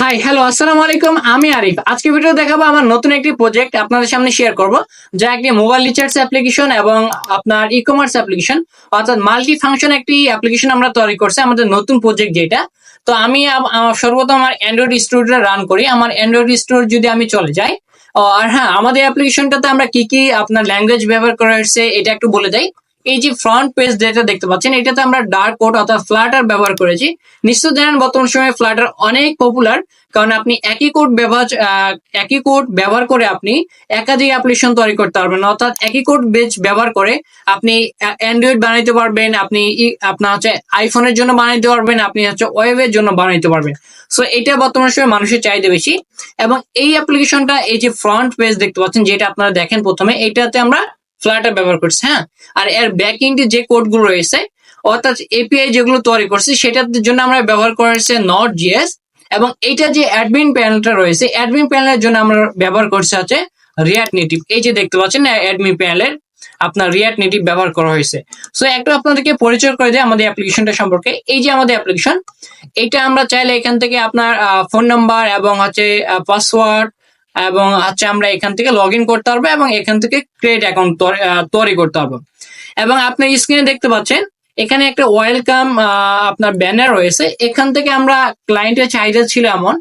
Hi hello আসসালামু আলাইকুম। আমি আরিফ। আজকে ভিডিও দেখাবো আমার নতুন একটি প্রজেক্ট আপনাদের সামনে শেয়ার করব, যা একটি মোবাইল রিচার্জ অ্যাপ্লিকেশন এবং আপনার ই কমার্স অ্যাপ্লিকেশন অর্থাৎ মাল্টি ফাংশন একটি অ্যাপ্লিকেশন আমরা তৈরি করছি, আমাদের নতুন প্রজেক্ট যেটা। তো আমি সর্বপ্রথম আমার অ্যান্ড্রয়েড স্টোরটা রান করি। আমার অ্যান্ড্রয়েড স্টোর যদি আমি চলে যাই আর হ্যাঁ আমাদের অ্যাপ্লিকেশনটাতে আমরা কি কি আপনার ল্যাঙ্গুয়েজ ব্যবহার করা হয়েছে, এটা একটু বলে দেই এই যে ফ্রন্ট পেজ যেটা দেখতে পাচ্ছেন, এটাতে আমরা ডার্ক কোড অর্থাৎ ফ্ল্যাটার ব্যবহার করেছি। নিশ্চয় জানেন, বর্তমান সময়ে ফ্ল্যাটার অনেক পপুলার কারণ আপনি একই কোড ব্যবহার একই কোড ব্যবহার করে আপনি একাধিক অ্যাপ্লিকেশন তৈরি করতে পারবেন। অর্থাৎ একই কোড বেজ ব্যবহার করে আপনি অ্যান্ড্রয়েড বানাইতে পারবেন, আপনি আপনার হচ্ছে আইফোনের জন্য বানাইতে পারবেন, আপনি হচ্ছে ওয়েবের জন্য বানাইতে পারবেন। সো এটা বর্তমান সময়ে মানুষের চাহিদা বেশি। এবং এই অ্যাপ্লিকেশনটা এই যে ফ্রন্ট পেজ দেখতে পাচ্ছেন, যেটা আপনারা দেখেন প্রথমে, এটাতে আমরা ফ্লাটার ব্যবহার করছে হ্যাঁ? আর এর ব্যাক এন্ডে যে কোডগুলো রয়েছে, অর্থাৎ এপিআই যেগুলো তৈরি করছি, সেটার জন্য আমরা ব্যবহার করেছি নট জিএস এবং এইটা যে অ্যাডমিন প্যানেলটা রয়েছে অ্যাডমিন প্যানেলের জন্য আমরা ব্যবহার করছি হচ্ছে রিয়াক্ট নেটিভ এই যে দেখতে পাচ্ছেন অ্যাডমিন প্যানেলের আপনার রিয়াক্ট নেটিভ ব্যবহার করা হয়েছে। সো একটু আপনাদেরকে পরিচয় করে দেয় আমাদের অ্যাপ্লিকেশনটা সম্পর্কে। এই যে আমাদের অ্যাপ্লিকেশন এটা আমরা চাইলে এখান থেকে আপনার ফোন নাম্বার এবং হচ্ছে পাসওয়ার্ড এবং হচ্ছে আমরা এখান থেকে লগ ইন করতে পারব এবং এখান থেকে ক্রিয়েট অ্যাকাউন্ট তৈরি করতে পারব। এবং আপনি স্ক্রিনে দেখতে পাচ্ছেন, এখানে একটা ওয়েলকাম আপনার ব্যানার রয়েছে। এখান থেকে আমরা ক্লায়েন্টের চাহিদা ছিল এমন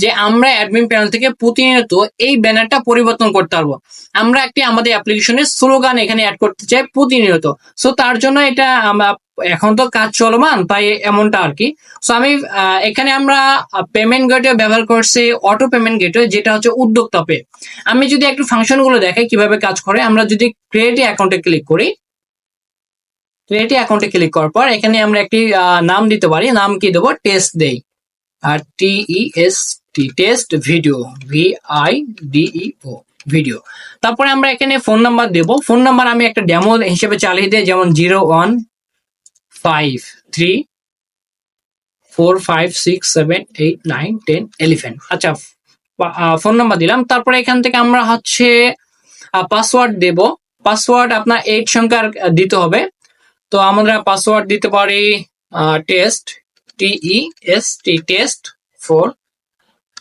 যে আমরা অ্যাডমিন প্যানেল থেকে প্রতিনিয়ত এই ব্যানারটা পরিবর্তন করতে পারব। আমরা একটি আমাদের অ্যাপ্লিকেশনের স্লোগান এখানে অ্যাড করতে চাই প্রতিনিয়ত। সো তার জন্য এটা এখন তো কাজ চলমান, তাই এমনটা আর কি। সো আমি এখানে আমরা পেমেন্ট গেটওয়ে ব্যবহার করছি অটো পেমেন্ট গেটওয়ে যেটা হচ্ছে উদ্যোক্তা পে আমি যদি একটু ফাংশনগুলো দেখাই কীভাবে কাজ করে, আমরা যদি ক্রিয়েট অ্যাকাউন্টে ক্লিক করি ক্রিয়েট অ্যাকাউন্টে ক্লিক করার পর, এখানে আমরা একটি নাম দিতে পারি। নাম কি দেবো? টেস্ট দেই। আর T E S T test video V I O video তারপরে আমরা এখানে ফোন নাম্বার দেব। ফোন নাম্বার আমি একটা ডেমো হিসেবে চালিয়ে দিই, যেমন zero one five three four five six seven eight nine ten eleven আচ্ছা ফোন নাম্বার দিলাম। তারপরে এখান থেকে আমরা হচ্ছে পাসওয়ার্ড দেব। পাসওয়ার্ড আপনার এইট সংখ্যার দিতে হবে। তো আমরা পাসওয়ার্ড দিতে পারি test T E S T test four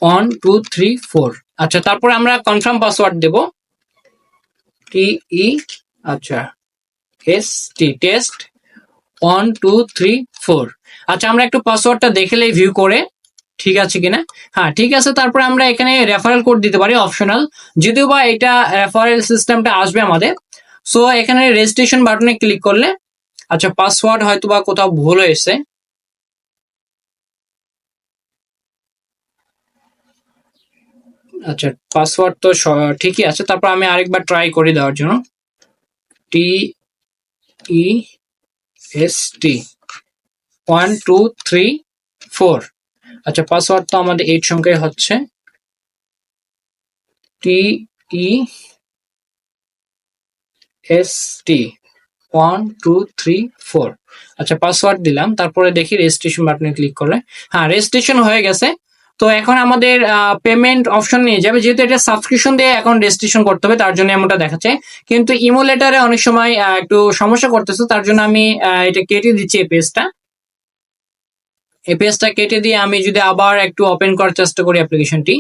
one two three four আচ্ছা তারপরে আমরা কনফার্ম পাসওয়ার্ড দেব। টিই আচ্ছা S T test one two three four আচ্ছা আমরা একটু পাসওয়ার্ডটা দেখলেই ভিউ করে, ঠিক আছে কিনা? হ্যাঁ ঠিক আছে, তারপরে আমরা এখানে রেফারেল কোড দিতে পারি অপশনাল যদিও বা এটা রেফারেল সিস্টেমটা আসবে আমাদের সো এখানে রেজিস্ট্রেশন বাটনে ক্লিক করলে আচ্ছা পাসওয়ার্ড হয়তো বা কোথাও ভুল হয়েছে। আচ্ছা পাসওয়ার্ড তো ঠিকই আছে, তারপর আমি আরেকবার ট্রাই করে দেওয়ার জন্য। T E S T one two three four আচ্ছা পাসওয়ার্ড তো আমাদের এইট সংখ্যায় হচ্ছে। T E S T one two three four আচ্ছা পাসওয়ার্ড দিলাম, তারপরে দেখি রেজিস্ট্রেশন বাটনে ক্লিক করলে। হ্যাঁ রেজিস্ট্রেশন হয়ে গেছে। তো এখন আমাদের পেমেন্ট অপশন নিয়ে যাবে, যেহেতু এটা সাবস্ক্রিপশন দিয়ে এখন রেজিস্ট্রেশন করতে হবে, তার জন্য এমনটা দেখাচ্ছে। কিন্তু ইমো লেটারে অনেক সময় একটু সমস্যা করতেছে, তার জন্য আমি এটা কেটে দিচ্ছি এই পেজটা এই পেজটা কেটে দিয়ে আমি যদি আবার একটু ওপেন করার চেষ্টা করি অ্যাপ্লিকেশনটি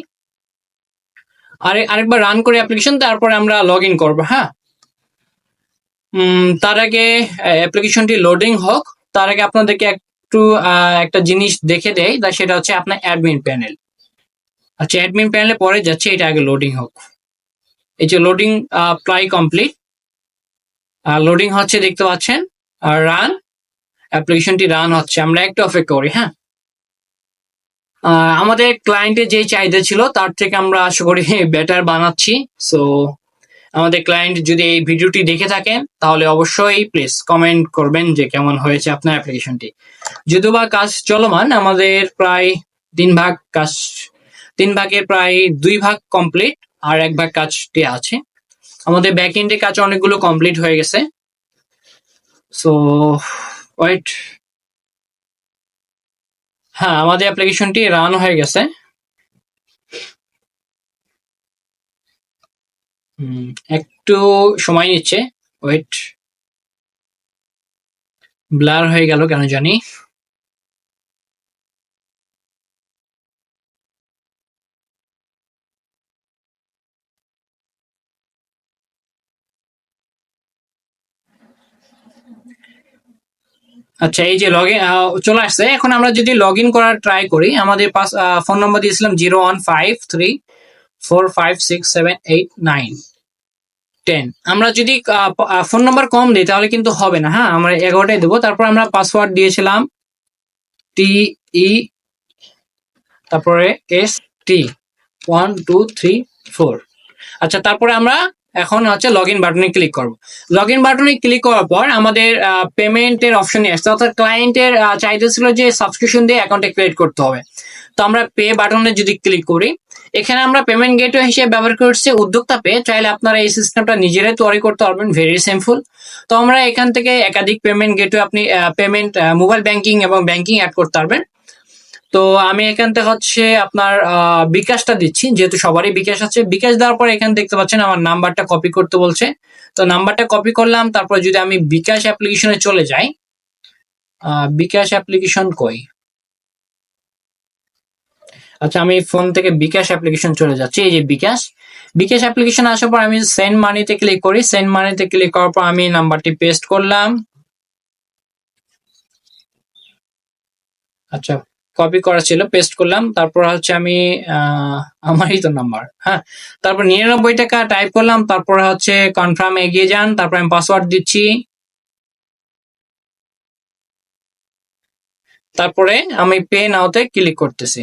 আরে, আরেকবার রান করে অ্যাপ্লিকেশন তারপরে আমরা লগ ইন করব হ্যাঁ? তার আগে অ্যাপ্লিকেশনটি লোডিং হোক, তার আগে আপনাদেরকে একটু একটা জিনিস দেখে দেয় তা সেটা হচ্ছে আপনার অ্যাডমিন প্যানেল আচ্ছা অ্যাডমিন প্যানেলে পরে যাচ্ছে, এটা আগে লোডিং হোক। এই যে লোডিং প্রায় কমপ্লিট আর লোডিং হচ্ছে, দেখতে পাচ্ছেন আর রান অ্যাপ্লিকেশনটি রান হচ্ছে, আমরা একটু অপেক্ষা করি হ্যাঁ? আমাদের ক্লায়েন্টের যে চাহিদা ছিল, তার থেকে আমরা, আশা করি বেটার বানাচ্ছি। সো আমাদের ক্লায়েন্ট যদি এই ভিডিওটি দেখে থাকেন, তাহলে অবশ্যই প্লিজ কমেন্ট করবেন যে কেমন হয়েছে আপনার অ্যাপ্লিকেশনটি যদিও বা কাজ চলমান, আমাদের প্রায় তিন ভাগ কাজ, তিন ভাগের প্রায় দুই ভাগ কমপ্লিট আর এক ভাগ কাজটি আছে। আমাদের ব্যাক এন্ডে কাজ অনেকগুলো কমপ্লিট হয়ে গেছে। সো ওয়েট হ্যাঁ আমাদের অ্যাপ্লিকেশনটি রান হয়ে গেছে। একটু সময় নিচ্ছে। ওয়েট ব্লার হয়ে গেল, কেন জানি। আচ্ছা এই যে লগ ইন চলে আসছে। এখন আমরা যদি লগ ইন করার ট্রাই করি, আমাদের পাস ফোন নম্বর দিয়েছিলাম zero one five three four five six seven eight nine ten আমরা যদি ফোন নাম্বার কম দিই, তাহলে কিন্তু হবে না হ্যাঁ? আমরা এগারোটাই দেবো, তারপর আমরা পাসওয়ার্ড দিয়েছিলাম টি ই তারপরে S T one two three four আচ্ছা তারপরে আমরা এখন হচ্ছে লগ ইন বাটনে ক্লিক করব। লগ ইন বাটনে ক্লিক করার পর আমাদের পেমেন্টের অপশনে আসছে। অর্থাৎ ক্লায়েন্টের চাইতে ছিল যে সাবস্ক্রিপশন দিয়ে অ্যাকাউন্টে ক্রিয়েট করতে হবে। তো আমরা পে বাটনে যদি ক্লিক করি এখানে আমরা পেমেন্ট গেটওয়ে হিসেবে ব্যবহার করছি উদ্যোক্তা পে চাইলে আপনারা এই সিস্টেমটা নিজেরাই তৈরি করতে পারবেন ভেরি সিম্পল তো আমরা এখান থেকে একাধিক পেমেন্ট গেটওয়ে আপনি পেমেন্ট মোবাইল ব্যাংকিং এবং ব্যাংকিং অ্যাড করতে পারবেন। তো আমি এখান থেকে হচ্ছে আপনার বিকাশটা দিচ্ছি, যেহেতু সবারই বিকাশ আছে। বিকাশ দেওয়ার পর এখানে দেখতে পাচ্ছেন আমার নাম্বারটা কপি করতে বলছে। তো নাম্বারটা কপি করলাম, তারপর যদি আমি বিকাশ অ্যাপ্লিকেশনে চলে যাই বিকাশ অ্যাপ্লিকেশন কই? আচ্ছা আমি ফোন থেকে বিকাশ অ্যাপ্লিকেশন চলে যাচ্ছি। এই যে বিকাশ বিকাশ অ্যাপ্লিকেশন আসার পর আমি সেন্ড মানিতে ক্লিক করি। সেন্ড মানিতে ক্লিক করার পর আমি নাম্বারটি পেস্ট করলাম। আচ্ছা কপি করা ছিল, পেস্ট করলাম। তারপর হচ্ছে আমি আমারই তো নাম্বার হ্যাঁ? তারপর নিরানব্বই টাকা টাইপ করলাম। তারপর হচ্ছে কনফার্ম এগিয়ে যান। তারপর আমি পাসওয়ার্ড দিচ্ছি। তারপরে আমি পে নাওতে ক্লিক করতেছি।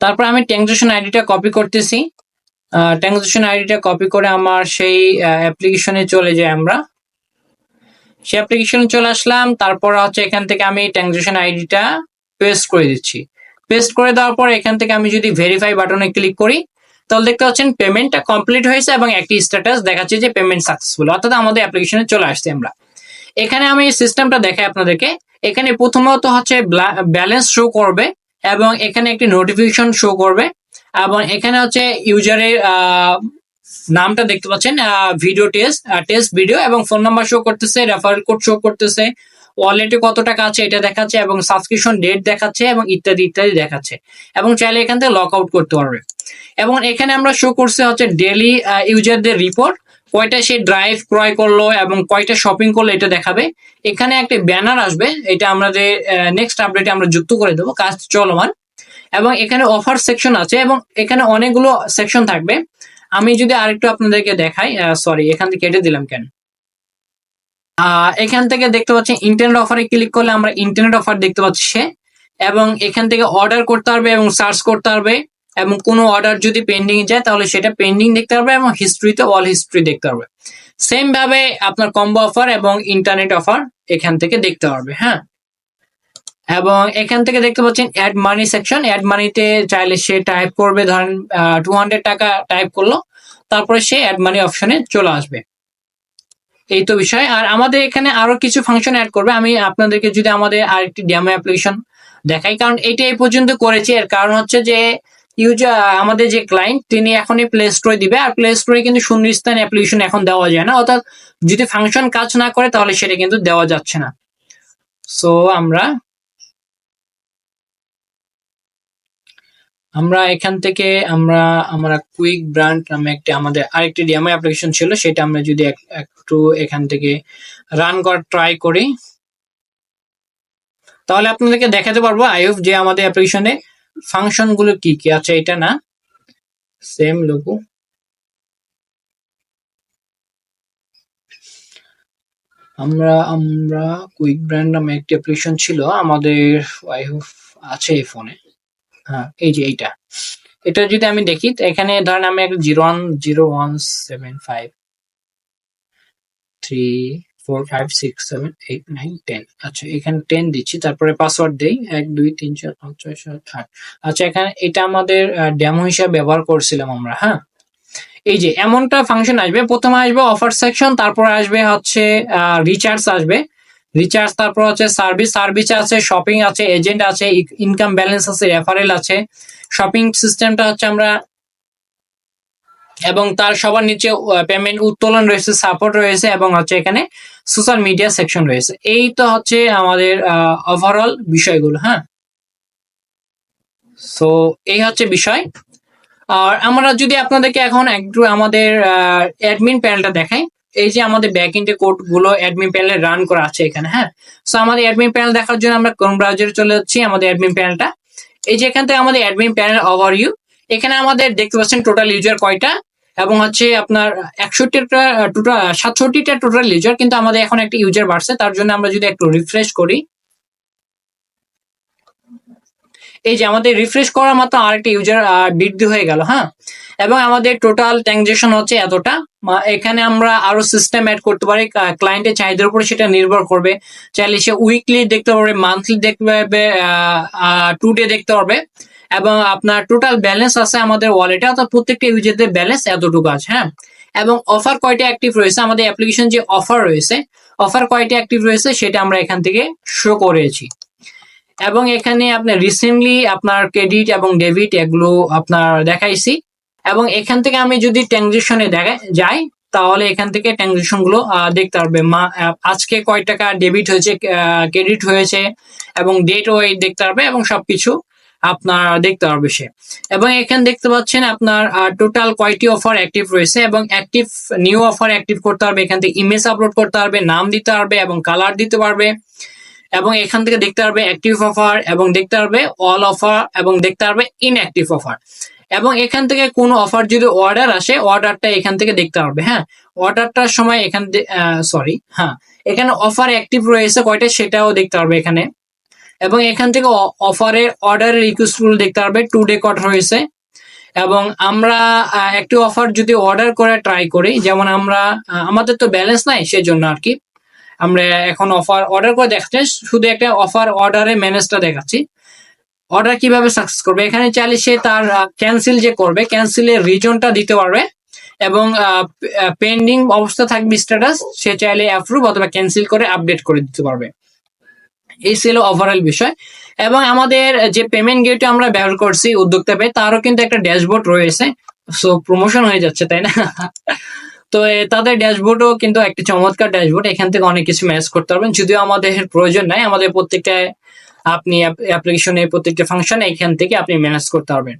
তারপর আমি ট্রানজাকশন আইডিটা কপি করতেছি। ট্রানজাকশন আইডিটা কপি করে আমার সেই অ্যাপ্লিকেশনে চলে যাই আমরা। সেই অ্যাপ্লিকেশনে চলে আসলাম, তারপর হচ্ছে এখান থেকে আমি ট্রানজাকশন আইডিটা পেস্ট করে দিচ্ছি। পেস্ট করে দেওয়ার পর এখান থেকে আমি যদি ভেরিফাই বাটনে ক্লিক করি, তাহলে দেখতে পাচ্ছেন পেমেন্টটা কমপ্লিট হয়েছে এবং একটি স্ট্যাটাস দেখাচ্ছে যে পেমেন্ট সাকসেসফুল অর্থাৎ আমাদের অ্যাপ্লিকেশনে চলে আসছে আমরা। এখানে আমি সিস্টেমটা দেখাই আপনাদেরকে। এখানে প্রথমত হচ্ছে ব্যালেন্স শো করবে। এবং এখানে একটি নোটিফিকেশন শো করবে। এবং এখানে হচ্ছে ইউজারের নামটা দেখতে পাচ্ছেন ভিডিও টেস্ট টেস্ট ভিডিও এবং ফোন নাম্বার শো করতেছে রেফারেল কোড শো করতেছে। ওয়ালেটে কত টাকা আছে এটা দেখাচ্ছে এবং সাবস্ক্রিপশন ডেট দেখাচ্ছে এবং ইত্যাদি ইত্যাদি দেখাচ্ছে। এবং চাইলে এখান থেকে লক আউট করতে পারবে। এবং এখানে আমরা শো করছে হচ্ছে ডেলি ইউজারদের রিপোর্ট কয়টা সে ড্রাইভ ক্রয় করল এবং কয়টা শপিং করল এটা দেখাবে। এখানে একটা ব্যানার আসবে, এটা আমাদের নেক্সট আপডেটে আমরা যুক্ত করে দেবো, কাজ চলমান। এবং এখানে অফার সেকশন আছে এবং এখানে অনেকগুলো সেকশন থাকবে। আমি যদি আরেকটু আপনাদেরকে দেখাই সরি এখান থেকে কেটে দিলাম কেন? এখান থেকে দেখতে পাচ্ছি ইন্টারনেট অফারে ক্লিক করলে আমরা ইন্টারনেট অফার দেখতে পাচ্ছি সে। এবং এখান থেকে অর্ডার করতে পারবে এবং সার্চ করতে পারবে। এবং কোনো অর্ডার যদি পেন্ডিং যায়, তাহলে সেটা পেন্ডিং দেখতে পারবে এবং হিস্ট্রিতে অল হিস্ট্রি দেখতে পারবে। সেম ভাবে আপনার কম্বো অফার এবং ইন্টারনেট অফার এখান থেকে দেখতে পারবে হ্যাঁ? এবং এখান থেকে দেখতে পাচ্ছেন অ্যাড মানি সেকশন অ্যাড মানিতে চাইলে সে টাইপ করবে, ধরেন টু হান্ড্রেড টাকা টাইপ করল, তারপরে সে অ্যাড মানি অপশনে চলে আসবে। এই তো বিষয়। আর আমাদের এখানে আরও কিছু ফাংশন অ্যাড করবে। আমি আপনাদেরকে যদি আমাদের আরেকটি ডেমো অ্যাপ্লিকেশন দেখাই, কারণ এটা এই পর্যন্ত করেছি। এর কারণ হচ্ছে যে ইউজার আমাদের যে ক্লায়েন্ট তিনি এখনই প্লে স্টোরে দিবে। আর প্লে স্টোরে কিন্তু শূন্যস্থান অ্যাপ্লিকেশন এখন দেওয়া যায় না। অর্থাৎ যদি ফাংশন কাজ না করে, তাহলে সেটা কিন্তু দেওয়া যাচ্ছে না। সো আমরা আমরা এখান থেকে, আমরা আমরা কুইক ব্র্যান্ড নামে একটা, আমাদের আরেকটি ডিএমআই অ্যাপ্লিকেশন ছিল। সেটা আমরা যদি একটু এখান থেকে রান করার ট্রাই করি, তাহলে আপনাদেরকে দেখাতে পারব আই হোপ যে আমাদের অ্যাপ্লিকেশনে ফাংশনগুলো কি কি? আছে এটা না। সেম লোগো আমরা আমরা কুইক ব্র্যান্ড নামে একটি অ্যাপ্লিকেশন ছিল, আমাদের আই হোপ আছে এই ফোনে হ্যাঁ এই যে এইটা। এটা যদি আমি দেখি এখানে ধরেন আমি zero one zero one seven five three four five six seven eight nine ten আচ্ছা এখানে টেন দিচ্ছি, তারপরে পাসওয়ার্ড দেই। এক, দুই, তিন, চার, পাঁচ, ছয়, সাত, আট। আচ্ছা এখানে এটা আমাদের ডেমো হিসাবে ব্যবহার করছিলাম আমরা হ্যাঁ? এই যে, এমনটা ফাংশন আসবে, প্রথমে আসবে অফার সেকশন তারপর আসবে হচ্ছে রিচার্জ আসবে। রিচার্জ তারপর হচ্ছে সার্ভিস সার্ভিস আছে শপিং আছে এজেন্ট আছে ইনকাম ব্যালেন্স আছে রেফারেল আছে। শপিং সিস্টেমটা হচ্ছে আমরা এবং তার সবার নিচে পেমেন্ট উত্তোলন রয়েছে সাপোর্ট রয়েছে এবং হচ্ছে এখানে সোশ্যাল মিডিয়া সেকশন রয়েছে। এই তো হচ্ছে আমাদের ওভারঅল বিষয়গুলো হ্যাঁ? সো এই হচ্ছে বিষয়। আর আমরা যদি আপনাদেরকে এখন একটু আমাদের অ্যাডমিন প্যানেলটা দেখাই। এই যে আমাদের ব্যাক এন্ডে কোডগুলো অ্যাডমিন প্যানেলে রান করা আছে এখানে হ্যাঁ? সো আমাদের অ্যাডমিন প্যানেল দেখার জন্য আমরা কোন ব্রাউজারে চলে যাচ্ছি, আমাদের অ্যাডমিন প্যানেলটা এই যে এখান থেকে আমাদের অ্যাডমিন প্যানেল ওভারভিউ এখানে আমাদের দেখতে পাচ্ছেন টোটাল ইউজার কয়টা? এবং হচ্ছে আপনার একষট্টিটা টোটাল সাতষট্টিটা টোটাল ইউজার কিন্তু আমাদের এখন একটা ইউজার বাড়ছে। তার জন্য আমরা যদি একটু রিফ্রেশ করি। এই যে আমাদের রিফ্রেশ করার মাত্র আরেকটা ইউজার বৃদ্ধি হয়ে গেল হ্যাঁ? এবং আমাদের টোটাল ট্রানজেকশন হচ্ছে এতটা। এখানে আমরা আরও সিস্টেম অ্যাড করতে পারি। ক্লায়েন্টের চাহিদার উপরে সেটা নির্ভর করবে। চাইলে সে উইকলি দেখতে পারবে মান্থলি দেখতে পারবে টু ডে দেখতে পারবে। এবং আপনার টোটাল ব্যালেন্স আছে আমাদের ওয়ালেটে অর্থাৎ প্রত্যেকটা ইউজারদের ব্যালেন্স এতটুকু আছে হ্যাঁ? এবং অফার কয়টা অ্যাক্টিভ রয়েছে? আমাদের অ্যাপ্লিকেশন যে অফার রয়েছে অফার কয়টা অ্যাক্টিভ রয়েছে সেটা আমরা এখান থেকে শো করেছি। এবং এখানে আপনার রিসেন্টলি আপনার ক্রেডিট এবং ডেবিট এগুলো আপনার দেখাইছি। এবং এখান থেকে আমি যদি ট্রানজেকশনে দেখা, যাই, তাহলে এখান থেকে ট্রানজেকশনগুলো দেখতে পারবে মা- আজকে কয় টাকা ডেবিট হয়েছে ক্রেডিট হয়েছে এবং ডেট ওয়াইজ দেখতে পারবে এবং সবকিছু আপনার দেখতে পারবে সে। এবং এখানে দেখতে পাচ্ছেন আপনার টোটাল কয়টি অফার অ্যাক্টিভ রয়েছে এবং অ্যাক্টিভ নিউ অফার অ্যাক্টিভ করতে পারবে। এখান থেকে ইমেজ আপলোড করতে পারবে, নাম দিতে পারবে এবং কালার দিতে পারবে। এবং এখান থেকে দেখতে পারবে অ্যাক্টিভ অফার এবং দেখতে পারবে অল অফার এবং দেখতে পারবে ইনঅ্যাক্টিভ অফার এবং এখান থেকে কোনো অফার যদি অর্ডার আসে অর্ডারটা এখান থেকে দেখতে পারবে হ্যাঁ? অর্ডারটার সময় এখান সরি হ্যাঁ। এখানে অফার অ্যাক্টিভ রয়েছে কয়টা সেটাও দেখতে পারবে এখানে। এবং এখান থেকে অফারে অর্ডারের রিকোয়েস্টগুলো দেখতে পারবে টু ডে কট রয়েছে। এবং আমরা একটি অফার যদি অর্ডার করে ট্রাই করি, যেমন আমরা আমাদের তো ব্যালেন্স নাই সেজন্য আর কি। আমরা এখন অফার অর্ডার করে দেখাচ্ছি, শুধু একটা অফার অর্ডারে ম্যানেজটা দেখাচ্ছি। অর্ডার কীভাবে সাকসেস করবে? এখানে চাইলে সে তার ক্যান্সেল যে করবে ক্যান্সেলের রিজনটা দিতে পারবে। এবং পেন্ডিং অবস্থা থাকবে স্ট্যাটাস সে চাইলে অ্যাপ্রুভ অথবা ক্যান্সেল করে আপডেট করে দিতে পারবে। এই ছিল ওভারঅল বিষয়। এবং আমাদের যে পেমেন্ট গেটে আমরা ব্যবহার করছি উদ্যোক্তা পে তারও কিন্তু একটা ড্যাশবোর্ড রয়েছে। সো প্রমোশন হয়ে যাচ্ছে, তাই না? তো তাদের ড্যাশবোর্ডও কিন্তু একটা চমৎকার ড্যাশবোর্ড এখান থেকে অনেক কিছু ম্যানেজ করতে পারবেন। যদিও আমাদের প্রয়োজন নাই, আমাদের প্রত্যেকটা আপনি অ্যাপ্লিকেশনের প্রত্যেকটা ফাংশন এখান থেকে আপনি ম্যানেজ করতে পারবেন।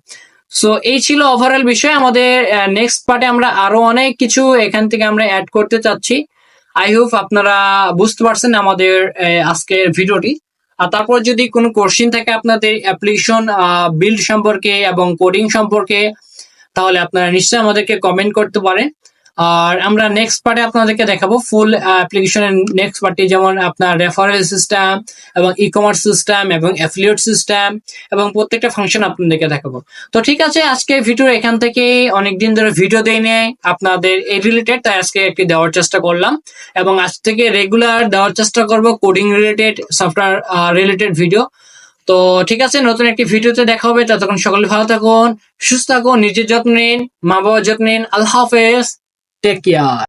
সো এই ছিল ওভারঅল বিষয়। আমাদের নেক্সট পার্টে আমরা আরও অনেক কিছু এখান থেকে আমরা অ্যাড করতে চাচ্ছি। আই হোপ আপনারা বুঝতে পারছেন আমাদের আজকের ভিডিওটি। আর তারপর যদি কোনো কোশ্চিন থাকে আপনাদের অ্যাপ্লিকেশন বিল্ড সম্পর্কে এবং কোডিং সম্পর্কে, তাহলে আপনারা নিশ্চয়ই আমাদেরকে কমেন্ট করতে পারেন। আর আমরা নেক্সট পার্টে আপনাদেরকে দেখাবো ফুল অ্যাপ্লিকেশনের নেক্সট পার্টে যেমন আপনার রেফারেল সিস্টেম এবং ই কমার্স সিস্টেম এবং অ্যাফিলিয়েট সিস্টেম এবং প্রত্যেকটা ফাংশন আপনাদেরকে দেখাবো। তো ঠিক আছে, আজকে ভিডিও এখান থেকে অনেকদিন ধরে ভিডিও দেই নেই আপনাদের এই রিলেটেড তাই আজকে একটি দেওয়ার চেষ্টা করলাম। এবং আজ থেকে রেগুলার দেওয়ার চেষ্টা করব coding related software related video তো ঠিক আছে, নতুন একটি ভিডিওতে দেখা হবে, ততক্ষণ সকলে ভালো থাকুন, সুস্থ থাকুন, নিজের যত্ন নিন মা বাবার যত্ন নিন, আল্লাহ হাফেজ। Take care